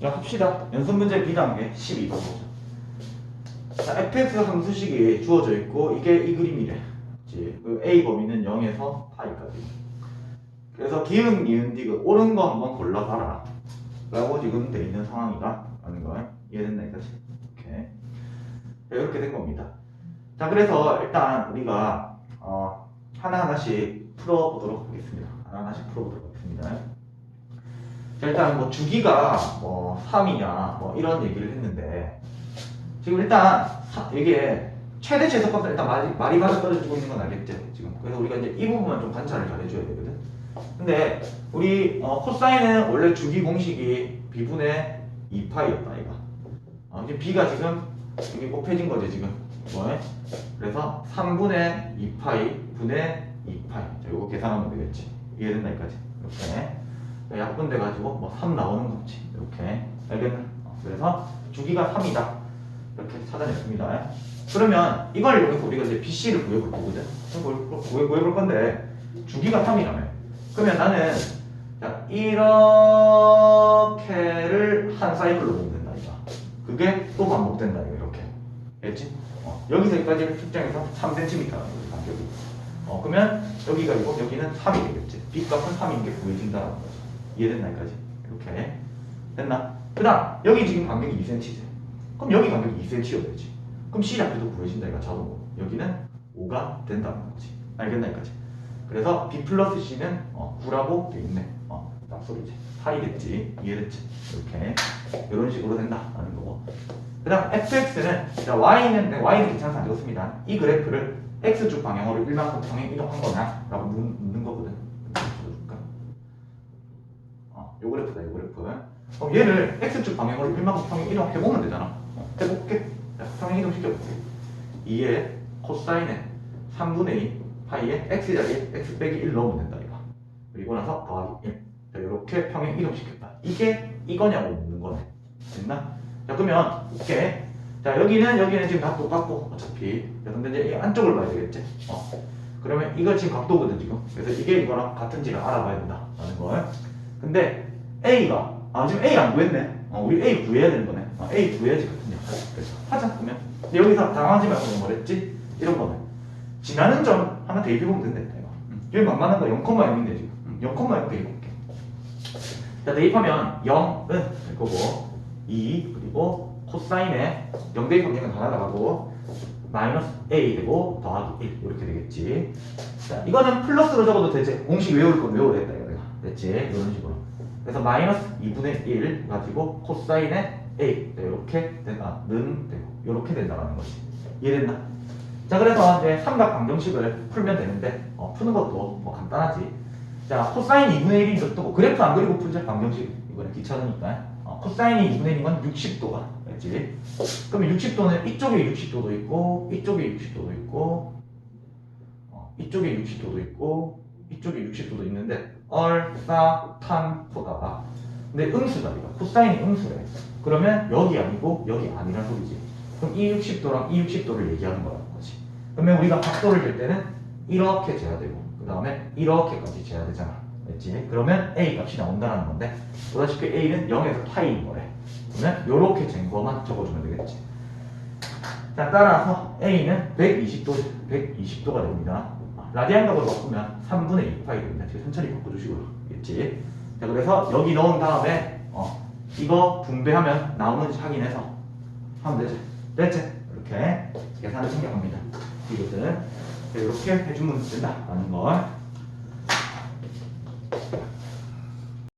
자, 합시다. 연습 문제 B단계 12번 보자. 자, fx 함수식이 주어져 있고 이게 이 그림이래. 그치? 그 a 범위는 0에서 파이까지. 그래서 기흥, 니은, 디귿 옳은 거 한번 골라봐라. 라고 지금 돼 있는 상황이다. 라는 거 이해됐나 이거지? 오케이. 자, 이렇게 된 겁니다. 자, 그래서 일단 우리가 어, 하나하나씩 풀어보도록 하겠습니다. 하나하나씩 풀어보도록 하겠습니다. 자, 일단 뭐 주기가 뭐 3이냐 뭐 이런 얘기를 했는데 지금 일단 사- 이게 최대 최소값을 일단 말이, 말이 맞아 떨어지고 있는 건 알겠죠 지금. 그래서 우리가 이제 이 부분만 좀 관찰을 잘 해줘야 되거든. 근데 우리 어, 코사인은 원래 주기 공식이 b분의 2파이였다 이거. 어, 이제 b가 지금 여기 곱해진 거지 지금. 뭐 그래서 3분의 2파이 분의 2파이. 자 이거 계산하면 되겠지. 이해된다 이까지. 이렇게 약분 돼 가지고 뭐 3 나오는 거지. 이렇게. 알겠나? 어, 그래서 주기가 3이다. 이렇게 찾아냈습니다. 그러면 이걸 이용해서 우리가 이제 BC를 구해볼 거거든. 구해, 구해볼 건데 주기가 3이라며. 그러면 나는 자, 이렇게를 한 사이클로 보면 된다 이거. 그게 또 반복된다 이거 이렇게. 알겠지? 어, 여기서 여기까지를 측정해서 3cm라는 거지 간격이. 어, 그러면 여기가 이고 여기는 3이 되겠지. B 값은 3인 게 구해진다는 거지 이해됐나 여기까지? 이렇게. 됐나? 그 다음 여기 지금 간격이 2cm지. 그럼 여기 간격이 2cm여야지. 그럼 C 잡혀도 구해진다 이거 자동으로. 여기는 5가 된다는 거지. 알겠나 여기까지? 그래서 B 플러스 C는 어, 9라고 돼 있네. 어, 딱 소리지. 파이겠지. 이해됐지? 이렇게. 이런 식으로 된다라는 거고. 그 다음 fx는 자, y는 네, y는 괜찮아서 안 적었습니다. 이 그래프를 x축 방향으로 일반적 평행 이동한 거냐 라고 묻- 묻는 거거든 보여줄까? 어, 요 그래프다 요 그래프 그럼 얘를 x축 방향으로 일반적 평행 이동 해보면 되잖아. 어, 해볼게. 자, 평행 이동 시켜볼게. 2에 코사인에 3분의 2 파이에 x 자리에 x 빼기 1 넣으면 된다 이거. 그리고 나서 더하기 1 자, 이렇게 평행 이동 시켰다. 이게 이거냐고 묻는 거네. 됐나? 자 그러면 이렇게. 자 여기는 여기는 지금 다 똑같고 어차피. 자, 근데 이제 이 안쪽을 봐야 되겠지? 어. 그러면 이거 지금 각도거든 지금. 그래서 이게 이거랑 같은지를 알아봐야 된다 라는 걸. 근데 A가 아 지금 A 안 구했네. 어, 우리 A 구해야 되는 거네. 어, A 구해야지 같은요 그래서 하자 그러면. 여기서 당하지 말고 뭐랬지? 이런 거네. 지나는 점 하나 대입해 보면 된다 이거. 음. 여기 만만한 거 0,0인데 지금. 음, 0,0 대입해볼게. 자 대입하면 0은 될 거고 2 그리고 코사인에 0 대입하면 0은 다 날아가고 마이너스 a 되고 더하기 1 이렇게 되겠지. 자 이거는 플러스로 적어도 되지. 공식 외울 건 외우랬다 이거 내가. 됐지? 이런 식으로 그래서 마이너스 2분의 1 가지고 코사인에 a. 이렇게 된다 는 되고 이렇게 된다는 거지. 이해됐나? 자 그래서 이제 삼각 방정식을 풀면 되는데 어, 푸는 것도 뭐 간단하지. 자 코사인 2분의 1인 것도 그래프 안 그리고 풀자 방정식. 이거는 귀찮으니까. 어, 코사인이 2분의 1이면 60도가 알지? 그러면 60도는 이쪽에 60도도 있고 이쪽에 60도도 있고 어, 이쪽에 60도도 있고 이쪽에 60도도 있는데 얼사탄포다가 근데 음수다 이거 코사인이 음수래. 그러면 여기 아니고 여기 아니란 소리지. 그럼 이 60도랑 이 60도를 얘기하는 거라는 거지. 그러면 우리가 각도를 잴 때는 이렇게 재야 되고 그 다음에 이렇게까지 재야 되잖아. 됐지? 그러면 A 값이 나온다는 건데 보다시피 A는 0에서 파이인 거래. 그러면 요렇게 잰 거만 적어주면 되겠지. 자 따라서 A는 120도 120도가 됩니다. 아, 라디안 값으로 바꾸면 3분의 2 파이 됩니다 지금 천천히 바꿔주시고요 알겠지? 자 그래서 여기 넣은 다음에 어, 이거 분배하면 나오는지 확인해서 하면 되지 됐지? 이렇게 계산을 생각합니다 이것은 이렇게 해주면 된다라는 걸